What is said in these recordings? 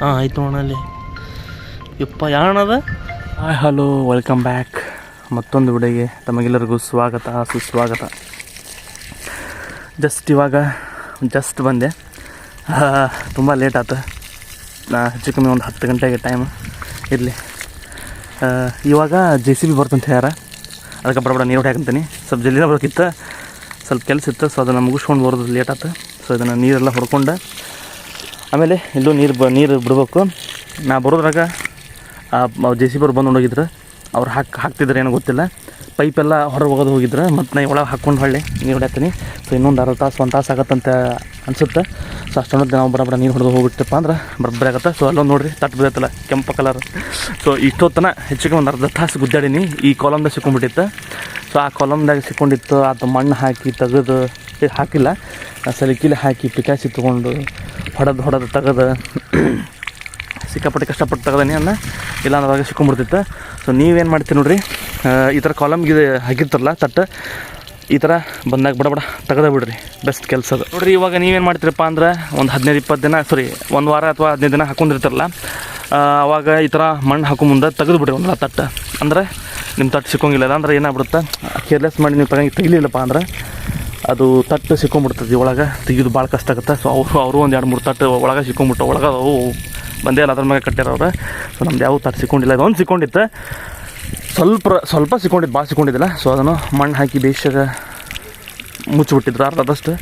ಹಾಂ, ಆಯ್ತು ಅಣ್ಣಲ್ಲಿ ಯಪ್ಪ ಯಾಣದ ಹಾಯ್, ಹಲೋ, ವೆಲ್ಕಮ್ ಬ್ಯಾಕ್. ಮತ್ತೊಂದು ವಿಡಿಯೋಗೆ ತಮಗೆಲ್ಲರಿಗೂ ಸ್ವಾಗತ, ಸುಸ್ವಾಗತ. ಜಸ್ಟ್ ಇವಾಗ, ಜಸ್ಟ್ ಬಂದೆ. ತುಂಬ ಲೇಟ್ ಆಯ್ತು ನಾ ಹೆಚ್ಚು ಕಮ್ಮಿ ಒಂದು ಹತ್ತು ಗಂಟೆಗೆ ಟೈಮ್ ಇರಲಿ. ಇವಾಗ ಜೆ ಸಿ ಬಿ ಬರ್ತಂತ ಹೇಳ್ಯಾರ. ಅದಕ್ಕೆ ಬಡ ಬಡ ನೀರು ಹಾಕಂತೀನಿ ಸ್ವಲ್ಪ ಜಲ್ದಿನ ಬರೋಕಿತ್ತು ಸ್ವಲ್ಪ ಕೆಲಸ ಇತ್ತು ಸೊ ಅದನ್ನು ಮುಗಿಸ್ಕೊಂಡು ಬರೋದು ಲೇಟ್ ಆಯ್ತು ಸೊ ಇದನ್ನು ನೀರೆಲ್ಲ ಹೊಡ್ಕೊಂಡು. ಆಮೇಲೆ ಇಲ್ಲೂ ನೀರು ಬ ನೀರು ಬಿಡ್ಬೇಕು. ನಾ ಬರೋದ್ರಾಗ ಜೆ ಸಿ ಬರ್ ಬಂದು ಹೋಗಿದ್ರು ಅವ್ರು ಹಾಕಿ ಹಾಕ್ತಿದ್ರು ಏನೋ ಗೊತ್ತಿಲ್ಲ. ಪೈಪೆಲ್ಲ ಹೊರಗೆ ಹೋಗೋದು ಹೋಗಿದ್ರು. ಮತ್ತು ನಾ ಒಳಗೆ ಹಾಕ್ಕೊಂಡು ಹೊಳ್ಳಿ ನೀರು ಹೊಡ್ಯಾತೀನಿ. ಸೊ ಇನ್ನೊಂದು ಅರ್ಧ ತಾಸು, ಒಂದು ತಾಸು ಆಗತ್ತಂತ ಅನ್ಸುತ್ತೆ. ಸೊ ಅಷ್ಟೊಂದು ನಾವು ಬಡ ನೀರು ಹೊಡೆದು ಹೋಗ್ಬಿಟ್ಟಪ್ಪ ಅಂದ್ರೆ ಬರಬ್ಬರಿ ಆಗುತ್ತೆ. ಸೊ ಅಲ್ಲೊಂದು ನೋಡಿರಿ ತಟ್ಟು ಬಿದ್ದೈತಲ್ಲ, ಕೆಂಪು ಕಲರ್ ಸೊ ಇಷ್ಟೊತ್ತನ ಹೆಚ್ಚಿಗೆ ಒಂದು ಅರ್ಧ ತಾಸು ಗುದ್ದಾಡೀನಿ. ಈ ಕಾಲಮ್ದಾಗ ಸಿಕ್ಕೊಂಡ್ಬಿಟ್ಟಿತ್ತು. ಸೊ ಆ ಕಾಲಮ್ದಾಗ ಸಿಕ್ಕೊಂಡಿತ್ತು ಅದು ಮಣ್ಣು ಹಾಕಿ ತೆಗೆದು ಹಾಕಿಲ್ಲ. ಸಲಿಕಿಲಿ ಹಾಕಿ ಪಿಕಾಸಿ ತೊಗೊಂಡು ಹೊಡೆದು ಹೊಡೆದು ತೆಗೆದು ಸಿಕ್ಕಾಪಟ್ಟೆ ಕಷ್ಟಪಟ್ಟು ತಗದನೇ ಅನ್ನ. ಇಲ್ಲ ಅವಾಗ ಸಿಕ್ಕೊಂಡ್ಬಿಡ್ತಿತ್ತು ಸೊ ನೀವೇನು ಮಾಡ್ತೀರಿ ನೋಡ್ರಿ? ಈ ಥರ ಕಾಲಮ್ಗೆ ಹಾಕಿರ್ತಾರಲ್ಲ, ತಟ್ಟು, ಈ ಥರ ಬಂದಾಗ ಬಡ ಬಡ ತೆಗೆದ ಬಿಡ್ರಿ. ಬೆಸ್ಟ್ ಕೆಲಸ ಅದು. ನೋಡ್ರಿ, ಇವಾಗ ನೀವೇನು ಮಾಡ್ತೀರಪ್ಪ ಅಂದ್ರೆ ಒಂದು ಹದಿನೈದು, ಇಪ್ಪತ್ತು ದಿನ ಸಾರಿ ಒಂದು ವಾರ ಅಥವಾ ಹದಿನೈದು ದಿನ ಹಾಕೊಂಡಿರ್ತಾರಲ್ಲ ಅವಾಗ ಈ ಥರ ಮಣ್ಣು ಹಾಕೋ ಮುಂದೆ ತೆಗೆದು ಬಿಡ್ರಿ ಒಂದಲ್ಲ ತಟ್ಟು. ಅಂದ್ರೆ ನಿಮ್ಮ ತಟ್ಟು ಸಿಕ್ಕೋಂಗಿಲ್ಲ ಅಂದ್ರೆ ಏನಾಗ್ಬಿಡುತ್ತೆ? ಕೇರ್ಲೆಸ್ ಮಾಡಿ ನೀವು ತಗೊಂಡು ತೆಗಿಲಿಲ್ಲಪ್ಪ ಅಂದ್ರೆ ಅದು ತಟ್ಟು ಸಿಕ್ಕೊಂಬಿಡ್ತದೆ ಒಳಗೆ. ತೆಗಿಯೋದು ಭಾಳ ಕಷ್ಟ ಆಗುತ್ತೆ. ಸೊ ಅವರು ಅವರು ಒಂದು ಎರಡು ಮೂರು ತಟ್ಟು ಒಳಗೆ ಸಿಕ್ಕೊಂಬಿಟ್ಟು ಒಳಗೆ ಅವು ಬಂದೇ ಅಲ್ಲ, ಅದ್ರ ಮ್ಯಾಗೆ ಕಟ್ಟಿರೋರು. ಸೊ ನಮ್ದು ಯಾವ ತಟ್ಟು ಸಿಕ್ಕೊಂಡಿಲ್ಲ. ಇದೊಂದು ಸಿಕ್ಕೊಂಡಿತ್ತು. ಸ್ವಲ್ಪ ಸ್ವಲ್ಪ ಸಿಕ್ಕೊಂಡಿದ್ದು ಭಾಳ ಸಿಕ್ಕೊಂಡಿದ್ದಿಲ್ಲ. ಸೊ ಅದನ್ನು ಮಣ್ಣು ಹಾಕಿ ಬೇಷಾಗ ಮುಚ್ಚಿಬಿಟ್ಟಿದ್ರು ಅರ್ಧದಷ್ಟು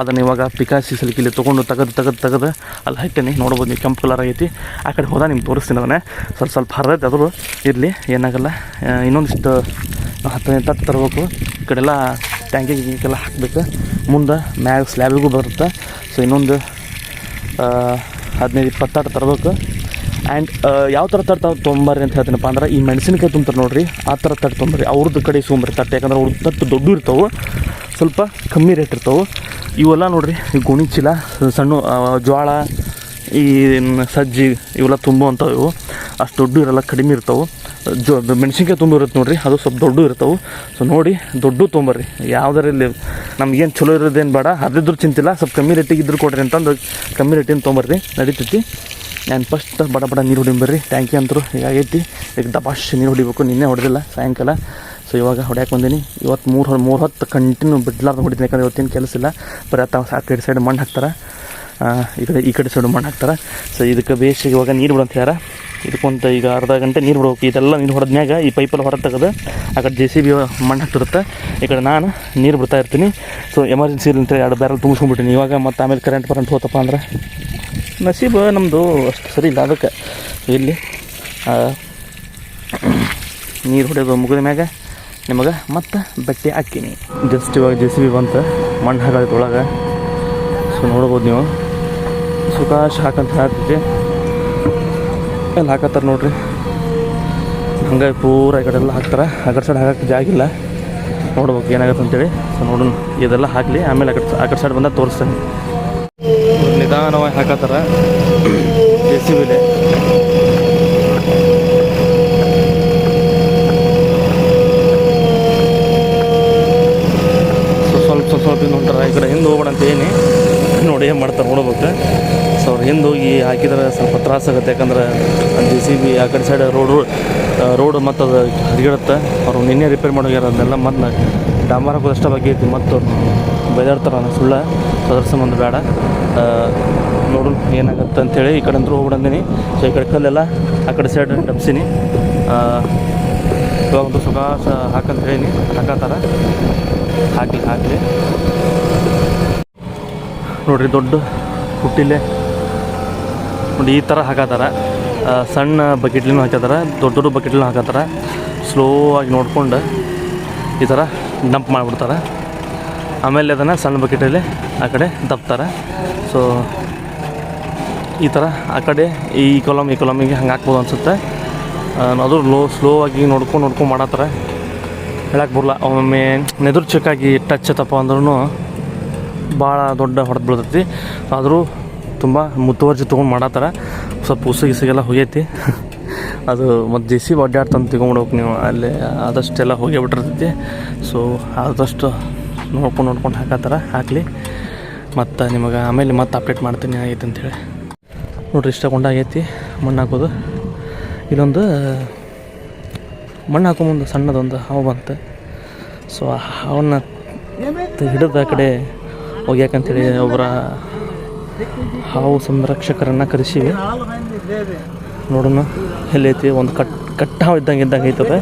ಅದನ್ನು ಇವಾಗ ಪಿಕಾಸಿ ಸಲಿಕಿಲಿ ತೊಗೊಂಡು ತೆಗೆದು ತೆಗೆದು ತೆಗೆದು ಅಲ್ಲಿ ಹಾಕ್ತೇನೆ. ನೋಡ್ಬೋದು ನೀವು ಕೆಂಪು ಕಲರ್ ಆಗೈತಿ. ಆ ಕಡೆ ಹೋದ, ನಿಮ್ಗೆ ತೋರಿಸ್ತೀನಿ ಅದನ್ನೇ ಸ್ವಲ್ಪ ಸ್ವಲ್ಪ ಹರಿದೈತೆ ಅದರು ಇರಲಿ, ಏನಾಗಲ್ಲ. ಇನ್ನೊಂದಿಷ್ಟು ಹತ್ತನೇ ತಟ್ಟು ತರಬೇಕು. ಈ ಕಡೆಲ್ಲ ಟ್ಯಾಂಕಿಗೆ ಗಿಂಕಿಗೆಲ್ಲ ಹಾಕಬೇಕು. ಮುಂದೆ ಮ್ಯಾಗ ಸ್ಲ್ಯಾಬಿಗೂ ಬರುತ್ತೆ. ಸೊ ಇನ್ನೊಂದು ಹದಿನೈದು ಇಪ್ಪತ್ತು ತಟ್ಟು ತರಬೇಕು ಆ್ಯಂಡ್ ಯಾವ ಥರ ತಟ್ಟು ತಾವು ತೊಗೊಂಬರ್ರಿ ಅಂತ ಹೇಳ್ತೀನಪ್ಪ ಅಂದ್ರೆ, ಈ ಮೆಣಸಿನಕಾಯಿ ತುಂಬ್ತಾರೆ ನೋಡ್ರಿ, ಆ ಥರ ತಟ್ಟು ತೊಂಬರ್ರಿ ಅವ್ರದ್ದು ಕಡೆ ತೊಗೊಂಬರ್ರಿ ತಟ್ಟು ಯಾಕಂದ್ರೆ ಅವ್ರದ್ದು ತಟ್ಟು ದೊಡ್ಡ ಇರ್ತಾವೆ. ಸ್ವಲ್ಪ ಕಮ್ಮಿ ರೇಟ್ ಇರ್ತಾವೆ. ಇವೆಲ್ಲ ನೋಡ್ರಿ, ಈ ಗುಣಿಚೀಲ ಸಣ್ಣ ಜೋಳ ಈ ಸಜ್ಜಿ, ಇವೆಲ್ಲ ತುಂಬುವಂಥವು ಇವು. ಅಷ್ಟು ದೊಡ್ಡ ಇರಲ್ಲ, ಕಡಿಮೆ ಇರ್ತಾವೆ. ಜೋ, ಮೆಣಸಿನ್ಕಾಯಿ ತುಂಬ ಇರುತ್ತೆ ನೋಡ್ರಿ, ಅದು ಸ್ವಲ್ಪ ದೊಡ್ಡ ಇರ್ತಾವೆ. ಸೊ, ನೋಡಿ, ದೊಡ್ಡ ತೊಂಬರ್ರಿ. ಯಾವುದರಲ್ಲಿ ನಮ್ಗೇನು ಚಲೋ ಇರೋದೇನು ಬೇಡ ಅದಿದ್ರು ಚಿಂತಿಲ್ಲ, ಸ್ವಲ್ಪ ಕಮ್ಮಿ ರೇಟಿಗೆ ಇದ್ರು ಕೊಡ್ರಿ ಅಂತಂದು ಕಮ್ಮಿ ರೇಟಿನ ತೊಂಬರ್ರಿ. ನಡೀತೈತಿ. ನಾನು ಫಸ್ಟ್ ಬಡ ಬಡ ನೀರು ಹೊಡಿಂಬರ್ರಿ ಟ್ಯಾಂಕಿ ಅಂತರು. ಹೀಗಾಗೈತಿ. ಈಗ ದಬಾಶ್ ನೀರು ಹೊಡಿಬೇಕು, ನಿನ್ನೆ ಹೊಡೆದಿಲ್ಲ, ಸಾಯಂಕಾಲ. ಸೊ ಇವಾಗ ಹೊಡ್ಯಾಕೆ ಬಂದೀನಿ. ಇವತ್ತು ಮೂರು ಮೂರು ಹೊತ್ತು ಕಂಟಿನ್ಯೂ ಬಿಡ್ಲಾರ್ದು ಹೊಡಿತೀನಿ. ಯಾಕಂದ್ರೆ ಇವತ್ತೇನು ಕೆಲಸ ಇಲ್ಲ. ಬರೀ ತಾವು ಆ ಕಡೆ ಸೈಡ್ ಮಣ್ಣು ಹಾಕ್ತಾರೆ. ಈ ಕಡೆ ಈ ಕಡೆ ಸೈಡ್ ಮಣ್ಣು ಹಾಕ್ತಾರೆ. ಸೊ ಇದಕ್ಕೆ ಬೇಸಿಗೆ ಇವಾಗ ನೀರು ಬಿಡೋಂತ ಅಂತ ಹೇಳ್ಯಾರ. ಇದಕ್ಕೊಂತ ಈಗ ಅರ್ಧ ಗಂಟೆ ನೀರು ಬಿಡ್ಬೇಕು. ಇದೆಲ್ಲ ನೀರು ಹೊಡೆದ್ಮ್ಯಾಗ ಈ ಪೈಪಲ್ಲಿ ಹೊರ ತೆಗೆದು ಆ ಕಡೆ ಜೆ ಸಿ ಬಿ ಮಣ್ಣು ಹಾಕ್ತಿರುತ್ತೆ. ಈ ಕಡೆ ನಾನು ನೀರು ಬಿಡ್ತಾ ಇರ್ತೀನಿ. ಸೊ ಎಮರ್ಜೆನ್ಸಿ ಅಂತ ಎರಡು ಬ್ಯಾರಲ್ ತುಂಬಿಸ್ಕೊಂಡ್ಬಿಟ್ಟಿನಿ. ಇವಾಗ ಮತ್ತು ಆಮೇಲೆ ಕರೆಂಟ್ ಕರೆಂಟ್ ಹೋತಪ್ಪ ಅಂದ್ರೆ ನಸೀಬ ನಮ್ಮದು ಅಷ್ಟು ಸರಿ ಇಲ್ಲ ಅದಕ್ಕೆ. ಇಲ್ಲಿ ನೀರು ಹೊಡೆಯೋದು ಮುಗಿದ ಮ್ಯಾಗ ನಿಮಗೆ ಮತ್ತೆ ಬಟ್ಟೆ ಹಾಕ್ತೀನಿ ಜಸ್ಟ್ ಇವಾಗ ಜೆ ಸಿ ಬಿ ಬಂತು ಮಣ್ಣು ಹಾಕೈತೆ ಒಳಗೆ ಸೊ ನೋಡ್ಬೋದು ನೀವು. ಸುಖಾಶ್ ಹಾಕಂತ ಹಾಕ್ತೈತಿ ಎಲ್ಲ ಹಾಕತ್ತಾರೆ ನೋಡ್ರಿ. ಹಂಗಾಗಿ ಪೂರ ಈ ಕಡೆ ಎಲ್ಲ ಹಾಕ್ತಾರೆ. ಆ ಕಡೆ ಸೈಡ್ ಹಾಕಕ್ಕೆ ಜಾಗಿಲ್ಲ ನೋಡ್ಬೇಕು ಏನಾಗುತ್ತೆ ಅಂತೇಳಿ. ಸೊ ನೋಡೋಣ. ಇದೆಲ್ಲ ಹಾಕಲಿ. ಆಮೇಲೆ ಆ ಕಡೆ ಆ ಸೈಡ್ ಬಂದಾಗ ತೋರಿಸ್ತೇನೆ. ನಿಧಾನವಾಗಿ ಹಾಕತ್ತಾರ. ಜೆ ಸಿ ಬಿಲಿ ಸೊ ಸ್ವಲ್ಪ ಹೊಂಟಾರ ಈ ಕಡೆ ಹಿಂದೆ ಹೋಗೋಣ ಅಂತ ಏನಿ ನೋಡಿ ಏನು ಮಾಡ್ತಾರೆ ನೋಡ್ಬೇಕು. ಸೊ ಅವ್ರು ಹಿಂದೆ ಹೋಗಿ ಹಾಕಿದ್ರೆ ಸ್ವಲ್ಪ ತ್ರಾಸ ಆಗುತ್ತೆ. ಯಾಕಂದ್ರೆ ಜೆ ಸಿ ಬಿ ಆ ಕಡೆ ಸೈಡ್ ರೋಡ್ ರೋಡ್ ಮತ್ತು ಅದು ಹರಿಗಿಡುತ್ತೆ. ಅವ್ರು ನಿನ್ನೆ ರಿಪೇರ್ ಮಾಡೋಗ್ಯಾರ ಅದನ್ನೆಲ್ಲ ಮತ್ತು ಡಾಂಬರ್ ಹಾಕೋದು ಅಷ್ಟೇ ಬಗ್ಗೆ ಐತಿ. ಮತ್ತು ಬೈದಾಡ್ತಾರೆ ಅನ್ನೋ ಸುಳ್ಳ ಅದ್ರ ಸಂಬಂಧ ಬೇಡ. ನೋಡು ಏನಾಗುತ್ತೆ ಅಂತೇಳಿ ಈ ಕಡೆ ಅಂತೂ ಹೋಗ್ಬಿಡಂದಿನಿ ಸೊ ಈ ಕಡೆ ಕಲ್ಲೆಲ್ಲ ಆ ಕಡೆ ಸೈಡ್ ಡಬ್ಸಿನಿ ಇವಾಗ ಒಂದು ಹಾಕಂತ ಹೇಳೀನಿ. ಹಾಕತ್ತಾರ. ಹಾಕಲಿ ಹಾಕಲಿ ನೋಡ್ರಿ, ದೊಡ್ಡ ಹುಟ್ಟಿಲೆ. ನೋಡಿ, ಈ ಥರ ಹಾಕತ್ತಾರ ಸಣ್ಣ ಬಕೆಟ್ಲಿನೂ ಹಾಕತ್ತಾರ ದೊಡ್ಡ ದೊಡ್ಡ ಬಕೆಟ್ಲಿನೂ ಹಾಕತ್ತಾರ ಸ್ಲೋ ಆಗಿ ನೋಡ್ಕೊಂಡು ಈ ಥರ ಡಂಪ್ ಮಾಡಿಬಿಡ್ತಾರೆ. ಆಮೇಲೆ ಅದನ್ನು ಸಣ್ಣ ಬಕೆಟಲ್ಲಿ ಆ ಕಡೆ ದಪ್ತಾರೆ. ಸೊ ಈ ಥರ ಆ ಕಡೆ, ಈ ಕೊಲಮ್ ಈ ಕೊಲಮಿಗೆ ಹಂಗೆ ಹಾಕ್ಬೋದು ಅನಿಸುತ್ತೆ. ಅದು ಲೋ ಸ್ಲೋ ಆಗಿ ನೋಡ್ಕೊಂಡು ನೋಡ್ಕೊಂಡು ಮಾಡತ್ತಾರ. ಹೇಳಕ್ಕೆ ಬರಲ್ಲ. ಒಮ್ಮೊಮ್ಮೆ ನೆದುರು ಚಕ್ಕಾಗಿ ಟಚ್ ಆತಪ್ಪ ಅಂದ್ರೂ ಭಾಳ ದೊಡ್ಡ ಹೊಡೆದು ಬೀಳ್ತೈತಿ. ಆದರೂ ತುಂಬ ಮುತುವರ್ಜಿ ತೊಗೊಂಡು ಮಾಡತ್ತಾರ. ಸ್ವಲ್ಪ ಉಸುಗಿಸಿಗೆಲ್ಲ ಹೋಗೈತಿ. ಅದು ಮತ್ತು ಜೆ ಸಿ ಒಡ್ಡಾಡ್ತಂತ ತಿಗೊಂಡ್ಬಿಡ್ಬೇಕು ನೀವು. ಅಲ್ಲಿ ಆದಷ್ಟೆಲ್ಲ ಹೋಗೇ ಬಿಟ್ಟಿರ್ತೈತಿ. ಸೊ ಆದಷ್ಟು ನೋಡ್ಕೊಂಡು ನೋಡ್ಕೊಂಡು ಹಾಕತ್ತಾರ. ಹಾಕಲಿ. ಮತ್ತು ನಿಮಗೆ ಆಮೇಲೆ ಮತ್ತೆ ಅಪ್ಡೇಟ್ ಮಾಡ್ತೀನಿ ಆಗೈತೆ ಅಂತೇಳಿ. ನೋಡ್ರಿ, ಇಷ್ಟ ಕೊಂಡಾಗೈತಿ ಮಣ್ಣು ಹಾಕೋದು ಇಲ್ಲೊಂದು ಮಣ್ಣು ಹಾಕೊಂಬಂದು ಸಣ್ಣದೊಂದು ಹಾವು ಬಂತು. ಸೊ ಆ ಹಾವನ್ನ ಹಿಡಿದ ಆ ಕಡೆ ಒಗ್ಯಾಕಂತೇಳಿ ಒಬ್ಬರ ಹಾವು ಸಂರಕ್ಷಕರನ್ನು ಕರೆಸಿವಿ ನೋಡೋಣ ಎಲ್ಲೈತಿ ಒಂದು ಕಟ್, ಕಟ್ಟ ಹಾವು ಇದ್ದಂಗೆ ಇದ್ದಂಗೆ ಐತದ.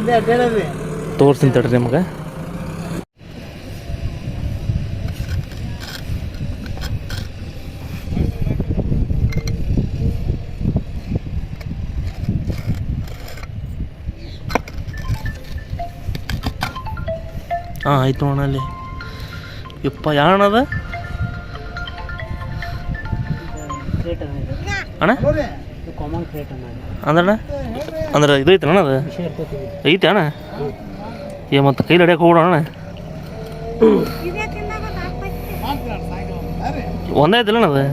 ತೋರಿಸ್ತೀನಿ ತಡ್ರಿ ನಿಮ್ಗೆ. ಹಾಂ ಆಯ್ತು ಅಣ್ಣ ಅಲ್ಲಿ ಯಪ್ಪ ಯಾಣದ ಅಣ್ಣ ಅಂದ್ರಣ್ಣ ಅಂದ್ರೆ ಇದು ಐತೆ ಅಣ್ಣ ಅದು ಐತೆ ಅಣ್ಣ ಏ ಮತ್ತೆ ಕೈಲಿ ಹೊಡ್ಯಕ್ಕೆ ಹೋಗೋಣ ಅಣ್ಣ ಒಂದೇ ಐತಿಲ್ಲ ಅಣ್ಣ ಅದು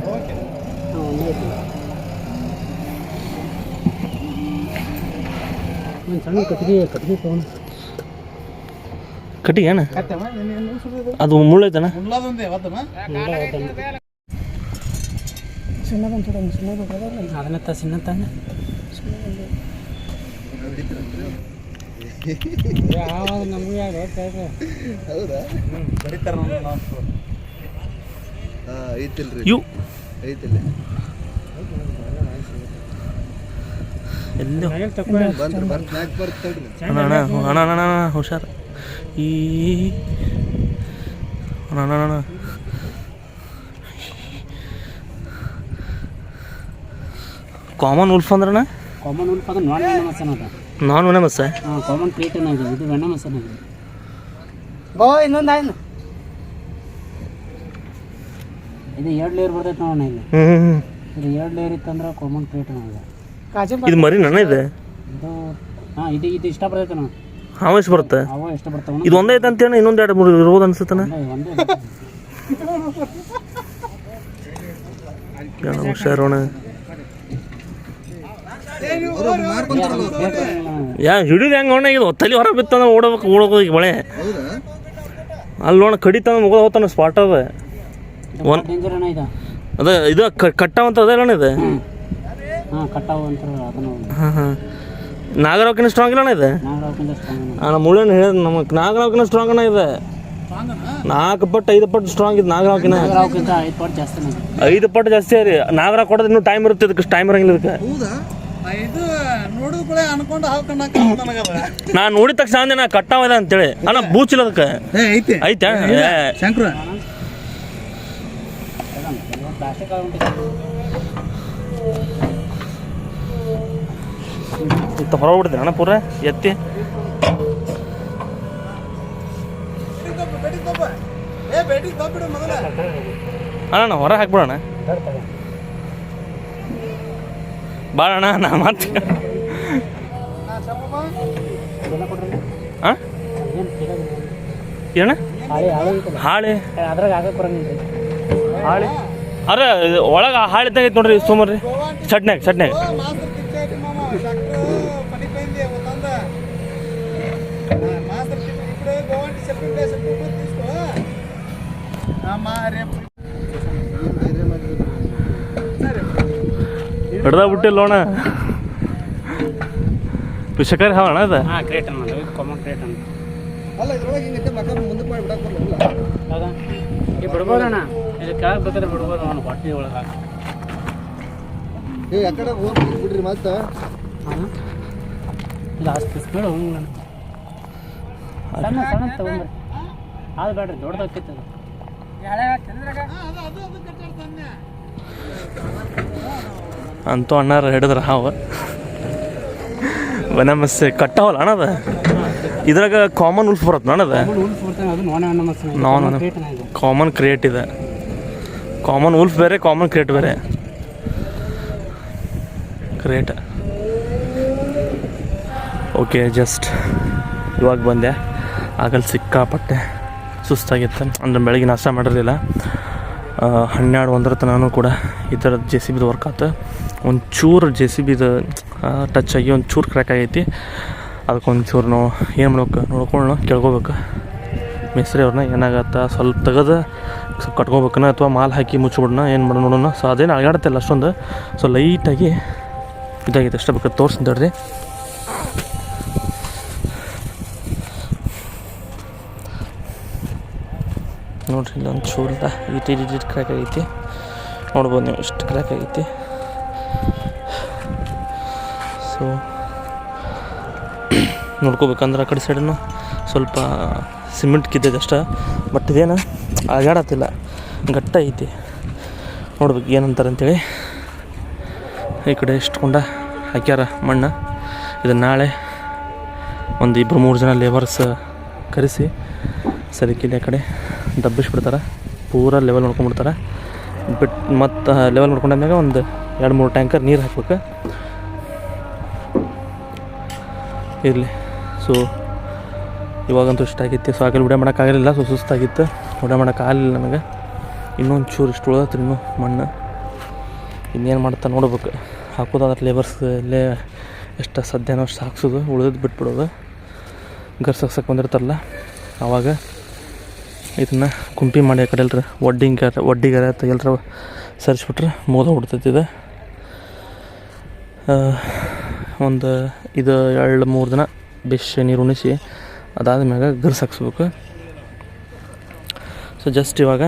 ಸಣ್ಣ ಕಟ್ಟಿಗೆ ಕಟ್ಟಿಗೆ ಕಟ್ಟಿಗೆ ಅಣ್ಣ ಅದು ಮುಳ್ಳೈತಣ್ಣ ಅದನ್ನತ್ತ ಯಾರು ಐತಿಲ್ರಿ ಇವು ಐತಿಲ್ಲ ಎಲ್ಲೋ? ಬಂದ್ರಿ ಬರ್ತ ನಾಲ್ಕು ಅಣ್ಣ ಅಣ್ಣ ಹ್ಞೂ, ಅಣ್ಣ ಅಣ್ಣ ಅಣ್ಣ ಹುಷಾರು. ಈ ಅಣ್ಣ? ಕಾಮನ್ ಉಲ್ಫ್ ಅಂದ್ರಣ್ಣ ಕಾಮನ್ ಉಲ್ಫ್ ಅದು ನಾನ್ ವೆನಮಸ್ ಅನ್ನೋದು ನಾನ್ ವೆನಮಸ್ ಹಾಂ ಕಾಮನ್ ಕ್ರಿಯೇಟ್ ಅನ್ನೋದು ಇದು. ವೆನಮಸ್ ಅನ್ನೋದು ಬೋ ಇನ್ನೊಂದು ಆಯ್ತು. ಇದು ಎರಡು ಲೇಯರ್ ಬರ್ತೈತೆ ನೋಡೋಣ ಇಲ್ಲಿ. ಇದು ಎರಡು ಲೇಯರ್ ಇತ್ತಂದ್ರೆ ಕಾಮನ್ ಕ್ರಿಯೇಟ್ ಅನ್ನೋದು ಇದು ಮರಿ ನನ್ನ ಇದೆ? ಇದು ಹಾಂ ಇದು ಇದು ಇಷ್ಟ ಬರ್ತೈತೆ ನಾವು ಎಷ್ಟು ಬರುತ್ತೆ? ಅವ ಎಷ್ಟು ಬರ್ತಾವ ಇದು ಒಂದೇ ಐತೆ ಅಂತೇಳಿ ಇನ್ನೊಂದು ಎರಡು ಮೂರು ಇರ್ಬೋದು ಅನ್ಸುತ್ತಾನೆ? ಹುಷಾರೋಣ ಯಾ ಹಿಡಿದು ಹೆಂಗೆ ಅಣ್ಣ ಇದು ತಲೆ ಹೊರ ಬಿತ್ತಂದ್ರೆ ಓಡಬೇಕು ಓಡೋದು ಈಗ ಬಳೆ ಅಲ್ಲಿ ನೋಡ ಕಡಿತಂದ್ರೆ ಮುಗಿದ ಹೋಗ್ತಾನೆ ಸ್ಪಾಟ್ ಅದ. ಒನ್ ಅದ ಇದು ಕಟ್ಟಾವಂತ ಅದ ಅಣ್ಣ ಇದು? ಹಾಂ ಹಾಂ. ನಾಗರಾವ್ಕಿನ ಸ್ಟ್ರಾಂಗ್ ಇಲ್ಲ ಇದೆ? ಇದು ನಾಗರಾವ್ಕಿಂತ ಹೇಳ ನಮ್ಮ ಮುಳ್ಳಣ್ಣ ಹೇಳಿದ್ ನಮಗೆ ನಾಗರಾವ್ಕಿನ ಸ್ಟ್ರಾಂಗ್ ಅಣ್ಣ ಇದೆ. ನಾಲ್ಕು ಪಟ್ಟು ಐದು ಪಟ್ಟು ಸ್ಟ್ರಾಂಗ್ ಇದೆ ನಾಗರಾವ್ಕಿನ ಐದು ಪಟ್ಟು ಜಾಸ್ತಿ ರೀ ನಾಗರಾವ್ ಕೊಡೋದು ಇನ್ನೂ ಟೈಮ್ ಇರುತ್ತೆ ಇದಕ್ಕೆ ಟೈಮ್ ಇರಂಗಿಲ್ಲ ಇದಕ್ಕೆ. ನಾ ನೋಡಿದ ನಾನು ತಕ್ಷಣ ಅಂದೆ ನಾ ಕಟ್ಟಾವ ಇದೆ ಅಂತೇಳಿ. ಅಣ್ಣ ಬೂಚಿಲ್ಲ ಅದಕ್ಕೆ. ಐತೆ? ಐತಿ? ಐತಾ ಶಂಕ್ರ. ಪ್ಲಾಸ್ಟಿಕ್ ಆಗುತ್ತೆ ಇತ್ತ ಹೊರ ಬಿಡ್ತೀನಿ ಅಣ್ಣ ಪೂರ ಎತ್ತಿ. ಅಣ್ಣ ಹೊರ ಹಾಕ್ಬಿಡೋಣ. ಭಾಳ ಅಣ್ಣ, ನಾ ಮತ್ತೆ ಏನಣ್ಣ? ಹಾಳೆ. ಹಾಳೆ? ಅದ್ರಾಗ ಹಾಳೆ ಅರೆ ಒಳಗೆ ಹಾಳೆ ಇದ್ದಂಗೆ ಐತೆ ನೋಡ್ರಿ ಸೋಮರ್ರಿ ಚಟ್ನ್ಯಾಗ ಚಟ್ನ್ಯಾಗ ట్రాక్టర్ పనిపోయింది ఉందా మాస్టర్ ఇప్పుడే బాగుంటే చెప్పండి చెప్పండి తీసుకో రేపు ಹಿಡ್ದ ಬಿಟ್ಟಿಲ್ಲ ಅಣ್ಣ. ವಿಷಕಾರಿ ಹಾವ ಅಣ್ಣ ಅದ ಹಾಂ ಕ್ರೇಟ್ ಅನ್ನ ಕಾಮನ್ ಕ್ರೇಟ್ ಅನ್ನ ಅಲ್ಲ ಇದ್ರೊಳಗೆ ಹಿಂಗೈತೆ ಮಕ್ಕ ಮುಂದಕ್ಕೆ ಮಾಡಿ ಬಿಡಕ್ಕೆ ಬರಲ್ಲ. ಹೌದಾ? ಬಿಡ್ಬೋದಣ್ಣ? ಇಲ್ಲಿ ಕೆಳಗೆ ಬಿಡ್ಬೋದು ಅವನು ಹೊಟ್ಟೆ ಒಳಗೆ ಹಾಕಿ. ಏ ಯಾಕಡೆ ಹೋಗಿ ಬಿಡ್ರಿ ಮತ್ತೆ. ಲಾಸ್ಟ್ ಸ್ಪೀಡ್ ಹೋಗಿಲ್ಲ ಸಣ್ಣ ಸಣ್ಣ ತಗೊಂಡ್ರಿ ಅದು ಬೇಡ್ರಿ ಅದು. ಅಂತೂ ಅಣ್ಣಾರ ಹಿಡಿದ್ರ ಹಾವ. ವನಮಸ್ಸೆ ಕಟ್ಟಾವಲ್ಲ ಅಣ್ಣದ? ಅದ ಇದ್ರಾಗ ಕಾಮನ್ ಉಲ್ಫ್ ಬರುತ್ತೆ ಅಣ್ಣದ ನಾನ್ ಕಾಮನ್ ಕ್ರಿಯೇಟ್ ಇದೆ. ಕಾಮನ್ ಉಲ್ಫ್ ಬೇರೆ ಕಾಮನ್ ಕ್ರಿಯೇಟ್ ಬೇರೆ. ಕ್ರಿಯೇಟ್ ಓಕೆ ಜಸ್ಟ್ ಇವಾಗ ಬಂದೆ. ಆಗಲ್ಲಿ ಸಿಕ್ಕಾಪಟ್ಟೆ ಸುಸ್ತಾಗಿತ್ತು. ಅಂದ್ರೆ ಬೆಳಗ್ಗೆ ನಾಷ್ಟ ಮಾಡಿರಲಿಲ್ಲ. ಹನ್ನೆರಡು ಒಂದರ ತನೂ ಕೂಡ ಈ ಥರದ ಜೆ ಸಿ ಬಿದು ವರ್ಕ್ ಆಯ್ತು ಒಂಚೂರು ಜೆ ಸಿ ಬಿದು ಟಚ್ ಆಗಿ ಒಂದು ಚೂರು ಕ್ರ್ಯಾಕ್ ಆಗೈತಿ. ಅದಕ್ಕೆ ಒಂಚೂರು ನಾವು ಏನು ಮಾಡ್ಬೇಕು? ನೋಡ್ಕೊಳ್ಳೋಣ, ಕೇಳ್ಕೊಬೇಕು. ಮೇಸ್ತ್ರಿ ಅವ್ರನ್ನ ಏನಾಗತ್ತೆ? ಸ್ವಲ್ಪ ತೆಗೆದು ಸ್ವಲ್ಪ ಕಟ್ಕೋಬೇಕನ? ಅಥವಾ ಮಾಲ್ ಹಾಕಿ ಮುಚ್ಚಿಬಿಡೋಣ ಏನು ಮಾಡೋಣ ನೋಡೋಣ? ಸೊ ಅದೇನು ಅಳಗಾಡತ್ತಲ್ಲ ಅಷ್ಟೊಂದು. ಸೊ ಲೈಟಾಗಿ ಇದಾಗಿದೆ, ಅಷ್ಟೇ ಬೇಕಾದ್ರೆ ತೋರಿಸ್ತೀನಿ ತಡ್ರಿ ನೋಡ್ರಿ ಇಲ್ಲೊಂದು ಚೂರ್ದ ಐತಿ ಇಟ್ಟು ಕ್ರ್ಯಾಕ್ ಆಗೈತಿ. ನೋಡ್ಬೋದು ನೀವು ಇಷ್ಟು ಕ್ರ್ಯಾಕ್ ಆಗೈತಿ. ಸೊ ನೋಡ್ಕೋಬೇಕಂದ್ರೆ ಆ ಕಡೆ ಸೈಡನ್ನು ಸ್ವಲ್ಪ ಸಿಮೆಂಟ್ ಕಿದ್ದೈತೆ ಅಷ್ಟೇ. ಬಟ್ ಇದೇನು ಆಗಾಡತ್ತಿಲ್ಲ ಗಟ್ಟ ಐತಿ. ನೋಡ್ಬೇಕು ಏನಂತಾರೆ ಅಂತೇಳಿ ಈ ಕಡೆ ಇಷ್ಟುಕೊಂಡ ಹಾಕ್ಯಾರ ಮಣ್ಣು. ಇದು ನಾಳೆ ಒಂದು ಇಬ್ಬರು ಮೂರು ಜನ ಲೇಬರ್ಸ್ ಕರೆಸಿ ಸರಿಕಿಲ್ಲ ಆ ಕಡೆ ದಬ್ಬಿಸ್ಬಿಡ್ತಾರೆ. ಪೂರ ಲೆವೆಲ್ ನೋಡ್ಕೊಂಡ್ಬಿಡ್ತಾರೆ. ಬಿಟ್ಟು ಮತ್ತು ಲೆವೆಲ್ ನೋಡ್ಕೊಂಡಾಗ ಒಂದು ಎರಡು ಮೂರು ಟ್ಯಾಂಕರ್ ನೀರು ಹಾಕ್ಬೇಕು. ಇರಲಿ. ಸೊ ಇವಾಗಂತೂ ಇಷ್ಟ ಆಗಿತ್ತು. ಸೊ ಆಗಲಿ ವಿಡಿಯೋ ಮಾಡೋಕ್ಕಾಗಲಿಲ್ಲ ಸೊ ಸುಸ್ತಾಗಿತ್ತು. ವಿಡಿಯೋ ಮಾಡೋಕ್ಕಾಗಲಿಲ್ಲ ನನಗೆ ಇನ್ನೊಂದು ಚೂರು ಇಷ್ಟು ಉಳ್ದತ್ರಿ ಇನ್ನೂ ಮಣ್ಣು. ಇನ್ನೇನು ಮಾಡ್ತಾ ನೋಡ್ಬೇಕು. ಹಾಕೋದಾದ್ರೆ ಲೇಬರ್ಸ್ ಇಲ್ಲೇ ಎಷ್ಟು ಸದ್ಯನೋ ಅಷ್ಟು ಹಾಕ್ಸೋದು ಉಳಿದು ಬಿಟ್ಬಿಡೋದು. ಗರ್ಸ್ ಹಾಕ್ಸಕ್ಕೆ ಬಂದಿರ್ತಾರಲ್ಲ, ಆವಾಗ ಇದನ್ನು ಕುಂಪಿ ಮಾಡಿ ಆ ಕಡೆ ಎಲ್ರ ಒಡ್ಡಿಂಗಾರ ಒಡ್ಡಿಗಾರ ಎಲ್ಲರ ಸರಿಸ್ಬಿಟ್ರೆ ಮೋದ ಹುಡ್ತೈತಿ ಇದು ಒಂದು ಇದು ಎರಡು ಮೂರು ದಿನ ಬಿಸ್ ನೀರು ಉಣಿಸಿ ಅದಾದ್ಮ್ಯಾಗ ಗರ್ಸ್ ಹಾಕ್ಸ್ಬೇಕು ಸೊ ಜಸ್ಟ್ ಇವಾಗ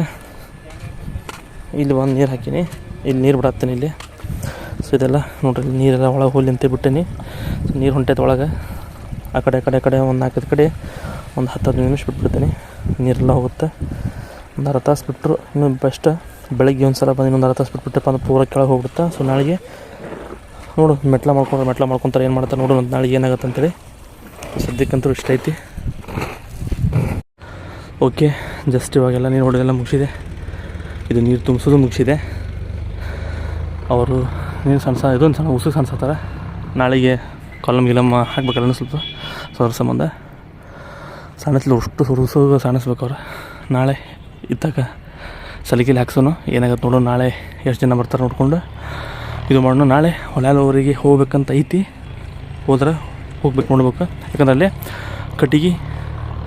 ಇಲ್ಲಿ ಒಂದು ನೀರು ಹಾಕೀನಿ. ಇಲ್ಲಿ ನೀರು ಬಿಡತ್ತೀನಿ ಇಲ್ಲಿ. ಸೊ ಇದೆಲ್ಲ ನೋಡ್ರಿ ನೀರೆಲ್ಲ ಒಳಗೆ ಹೋಗಿ ಅಂತ ಬಿಟ್ಟೀನಿ ಸೊ ನೀರು ಹೊಂಟೈತೆ ಒಳಗೆ. ಆ ಕಡೆ ಕಡೆ ಕಡೆ ಒಂದು ನಾಲ್ಕೈದು ಕಡೆ ಒಂದು ಹತ್ತು ಹದಿನೈದು ನಿಮಿಷ ಬಿಟ್ಬಿಡ್ತೀನಿ. ನೀರೆಲ್ಲ ಹೋಗುತ್ತೆ. ಒಂದು ಅರ್ಧ ತಾಸು ಬಿಟ್ಟರು ಇನ್ನೂ ಬೆಸ್ಟ್ ಬೆಳಗ್ಗೆ ಒಂದು ಸಲ ಬಂದು ಇನ್ನೊಂದು ಅರ್ಧ ತಾಸು ಬಿಟ್ಬಿಟ್ಟಪ್ಪ ಅಂದ್ರೆ ಪೂರ ಕೆಳಗೆ ಹೋಗ್ಬಿಡುತ್ತೆ. ಸೊ ನಾಳೆಗೆ ನೋಡು, ಮೆಟ್ಲ ಮಾಡ್ಕೊಂಡ್ರೆ ಮೆಟ್ಲ ಮಾಡ್ಕೊತಾರೆ, ಏನು ಮಾಡ್ತಾರೆ ಮತ್ತು ನಾಳೆಗೆ ಏನಾಗುತ್ತೆ ಅಂತೇಳಿ. ಸದ್ಯಕ್ಕಂತೂ ಇಷ್ಟ ಐತಿ. ಓಕೆ ಜಸ್ಟ್ ಇವಾಗೆಲ್ಲ ನೀರು ಹೊಡೆದೆಲ್ಲ ಮುಗಿಸಿದೆ. ಇದು ನೀರು ತುಂಬಿಸೋದು ಮುಗಿಸಿದೆ. ಅವರು ನೀರು ಸಣ್ಣ ಇದೊಂದು ಸಣ್ಣ ಉಸುಕು ಸಣ್ಣ ನಾಳೆಗೆ ಕಾಲಮ್ ಗಿಲಮ್ ಹಾಕ್ಬೇಕಲ್ಲ ಸ್ವಲ್ಪ ಸೊ ಅದ್ರ ಸಂಬಂಧ ಸಣ್ಣಸ್ಲು ಅಷ್ಟು ಸುರುಸು ಸಣಿಸ್ಬೇಕು ಅವ್ರು. ನಾಳೆ ಇತ್ತಾಗ ಸಲಿಗೆಲಿ ಹಾಕ್ಸೋನು, ಏನಾಗತ್ತೆ ನೋಡೋಣ ನಾಳೆ ಎಷ್ಟು ಜನ ಬರ್ತಾರೆ ನೋಡಿಕೊಂಡು. ಇದು ಮಾಡೋಣ, ನಾಳೆ ಹೊಲಾಲವರಿಗೆ ಹೋಗ್ಬೇಕಂತ ಐತಿ. ಹೋದ್ರೆ ಹೋಗ್ಬೇಕು ನೋಡ್ಬೇಕು. ಯಾಕಂದ್ರೆ ಅಲ್ಲೇ ಕಟ್ಟಿಗೆ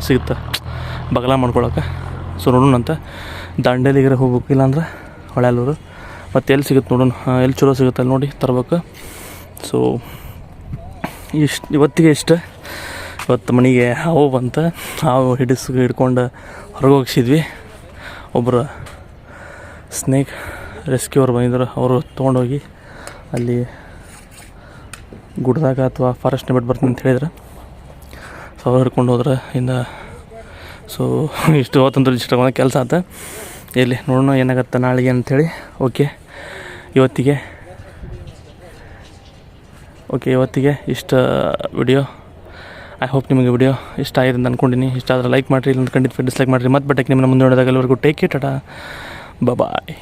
ಸಿಗುತ್ತೆ, ಬಗಲ ಮಾಡ್ಕೊಳಕ್ಕೆ. ಸೊ ನೋಡೋಣಂತ. ದಾಂಡೇಲಿಗೆ ಹೋಗ್ಬೇಕು ಇಲ್ಲಾಂದ್ರೆ ಹೊಳ್ಯಾಲೂರು ಮತ್ತು ಎಲ್ಲಿ ಸಿಗುತ್ತೆ ನೋಡೋಣ. ಎಲ್ಲಿ ಚಲೋ ಸಿಗುತ್ತೆ ನೋಡಿ ತರಬೇಕು. ಸೊ ಇಷ್ಟು, ಇವತ್ತಿಗೆ ಇಷ್ಟ. ಇವತ್ತು ಮನೆಗೆ ಹಾವು ಬಂತ. ಹಾವು ಹಿಡಿಸ್, ಹಿಡ್ಕೊಂಡು ಹೊರಗೆ ಹೋಗಿಸಿದ್ವಿ. ಒಬ್ಬರು ಸ್ನೇಕ್ ಅವ್ರು ಬಂದಿದ್ರು. ಅವರು ತೊಗೊಂಡೋಗಿ ಅಲ್ಲಿ ಗುಡ್ದಾಗ ಅಥವಾ ಫಾರೆಸ್ಟ್ ಬಿಟ್ಟು ಬರ್ತೀನಿ ಅಂತ ಹೇಳಿದ್ರು. ಸೊ ಅವ್ರು ಹಿಡ್ಕೊಂಡು ಹೋದ್ರೆ. ಇನ್ನು ಸೊ ಇಷ್ಟು ಹೋತಂದ್ರೆ ಇಷ್ಟ ಕೆಲಸ ಆತ. ಇಲ್ಲಿ ನೋಡೋಣ ಏನಾಗತ್ತೆ ನಾಳೆಗೆ ಅಂಥೇಳಿ ಓಕೆ ಇವತ್ತಿಗೆ? ಓಕೆ ಇವತ್ತಿಗೆ ಇಷ್ಟು ವಿಡಿಯೋ ಐ ಹೋಪ್ ನಿಮಗೆ ವಿಡಿಯೋ ಇಷ್ಟ ಆಗಿದೆ ಅಂತ ಅಂದ್ಕೊಂಡಿನಿ ಇಷ್ಟ ಆದರೆ ಲೈಕ್ ಮಾಡಿರಿ ಇಲ್ಲ ಖಂಡಿತ ಡಿಸ್ಲೈಕ್ ಮಾಡಿರಿ. ಮತ್ತೆ ಬಟ್ಟೆಗೆ ನಿಮ್ಮನ್ನು ಮುಂದೆ ನೋಡಿದಾಗ ಎಲ್ಲರಿಗೂ ಟೇಕ್ ಇಟ್ ಟಾಟಾ. ಬಾಯ್